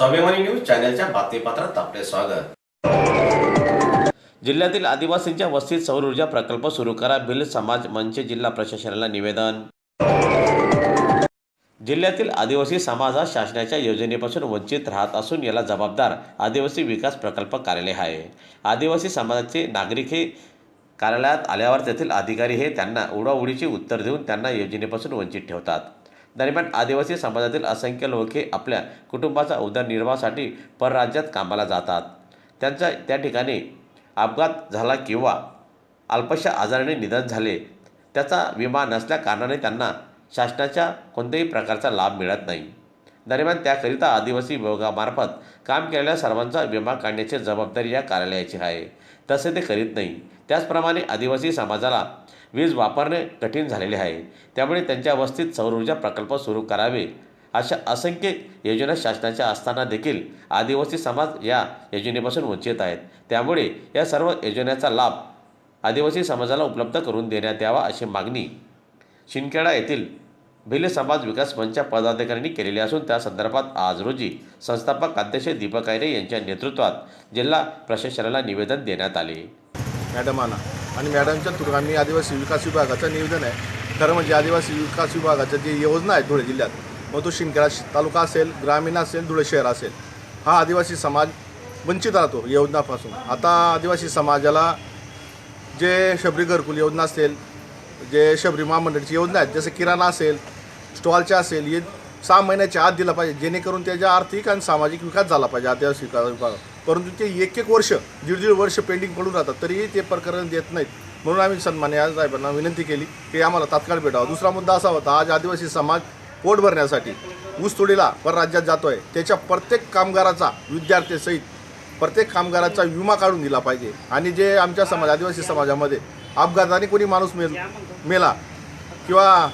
स्वाभिमानी न्यूज चॅनलच्या बातमीपत्रात आपले स्वागत. जिल्ह्यातील आदिवासींच्या वस्तीत सौर ऊर्जा प्रकल्प सुरू करा भिल समाज मंच जिल्हा प्रशासनाला निवेदन. जिल्ह्यातील आदिवासी समाज हा शासनाच्या योजनेपासून वंचित राहत असून याला जबाबदार आदिवासी विकास प्रकल्प कार्यालय आहे. आदिवासी समाजाचे नागरिक हे कार्यालयात आल्यावर तेथील अधिकारी हे त्यांना उडाउडीची उत्तर देऊन त्यांना योजनेपासून वंचित ठेवतात. दरम्यान आदिवासी समाजातील असंख्य लोक हे आपल्या कुटुंबाचा उदरनिर्वाहासाठी परराज्यात कामाला जातात. त्यांचा त्या ठिकाणी अपघात झाला किंवा अल्पशा आजाराने निधन झाले त्याचा विमा नसल्याकारणाने त्यांना शासनाच्या कोणत्याही प्रकारचा लाभ मिळत नाही. दरम्यान त्याकरिता आदिवासी विभागामार्फत काम केलेल्या सर्वांचा विमा काढण्याची जबाबदारी या कार्यालयाची आहे. तसे ते करीत नाही. त्याचप्रमाणे आदिवासी समाजाला वीज वापरणे कठीण झालेले आहे. त्यामुळे त्यांच्या वस्तीत सौर ऊर्जा प्रकल्प सुरू करावे अशा असंख्य योजना शासनाच्या असताना देखील आदिवासी समाज या योजनेपासून वंचित आहेत. त्यामुळे या सर्व योजनेचा लाभ आदिवासी समाजाला उपलब्ध करून देण्यात यावा अशी मागणी शिंदखेडा येथील भिल्ल समाज विकास मंचच्या पदाधिकाऱ्यांनी केलेली असून त्या संदर्भात आज रोजी संस्थापक अध्यक्ष दीपक आयरे यांच्या नेतृत्वात जिल्हा प्रशासनाला निवेदन देण्यात आले. मॅडमांना आणि. मॅडमच्या थ्रू आम्ही आदिवासी विकास विभागाचं निवेदन आहे. खरं म्हणजे आदिवासी विकास विभागाच्या जे योजना आहेत धुळे जिल्ह्यात मग तो शिंदखेडा तालुका असेल ग्रामीण असेल धुळे शहर असेल हा आदिवासी समाज वंचित राहतो योजनापासून. आता आदिवासी समाजाला जे शबरी घरकुल योजना असेल जे शबरी महामंडळाची योजना आहेत जसं किराणा असेल स्टॉलच्या असेल हे सहा महिन्याच्या आत दिला पाहिजे जेणेकरून त्याचा आर्थिक आणि सामाजिक विकास झाला पाहिजे आदिवासी विकास विभागात परंतु ते एक एक वर्ष दीड दीड वर्ष पेंडिंग पडून राहतात तरीही ते प्रकरण देत नाहीत. म्हणून आम्ही सन्मान्य साहेबांना विनंती केली की आम्हाला तात्काळ भेटावं. दुसरा मुद्दा असा होता आज आदिवासी समाज पोट भरण्यासाठी ऊसतोडीला परराज्यात जातोय त्याच्या प्रत्येक कामगाराचा विद्यार्थ्यासहित प्रत्येक कामगाराचा विमा काढून दिला पाहिजे. आणि जे आमच्या समाज आदिवासी समाजामध्ये अपघाताने कोणी माणूस मेल मेला किंवा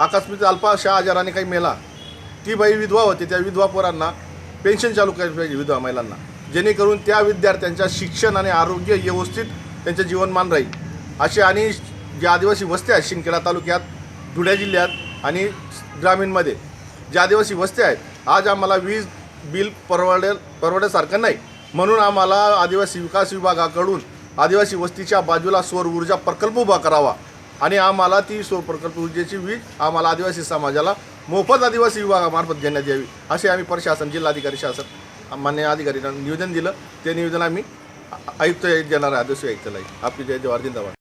आकस्मिक अल्पाशा आजाराने काही मेला. ती बाई विधवा होती. त्या विधवा पोरांना पेन्शन चालू करायची पाहिजे विधवा महिलांना. जेणेकरून त्या विद्यार्थ्यांच्या शिक्षण आणि आरोग्य व्यवस्थित त्यांचं जीवनमान राहील. असे आणि जे आदिवासी वस्त्या आहेत शिंदखेडा तालुक्यात धुळे जिल्ह्यात आणि ग्रामीणमध्ये ज्या आदिवासी वस्त्या आहेत आज आम्हाला वीज बिल परवडेल परवडण्यासारखं नाही. म्हणून आम्हाला आदिवासी विकास विभागाकडून आदिवासी वस्तीच्या बाजूला सौर ऊर्जा प्रकल्प उभा करावा. आणि आम्हाला ती सौर प्रकल्प ऊर्जेची वीज आम्हाला आदिवासी समाजाला मोफत आदिवासी विभागामार्फत घेण्यात यावी असे आम्ही प्रशासन जिल्हाधिकारी शासन मान्य अधिकाऱ्यांना निवेदन दिलं. ते निवेदन आम्ही आयुक्त देणार आहे आदिवासी आयुक्तालय आपली जय जवाहर जिंदाबाद.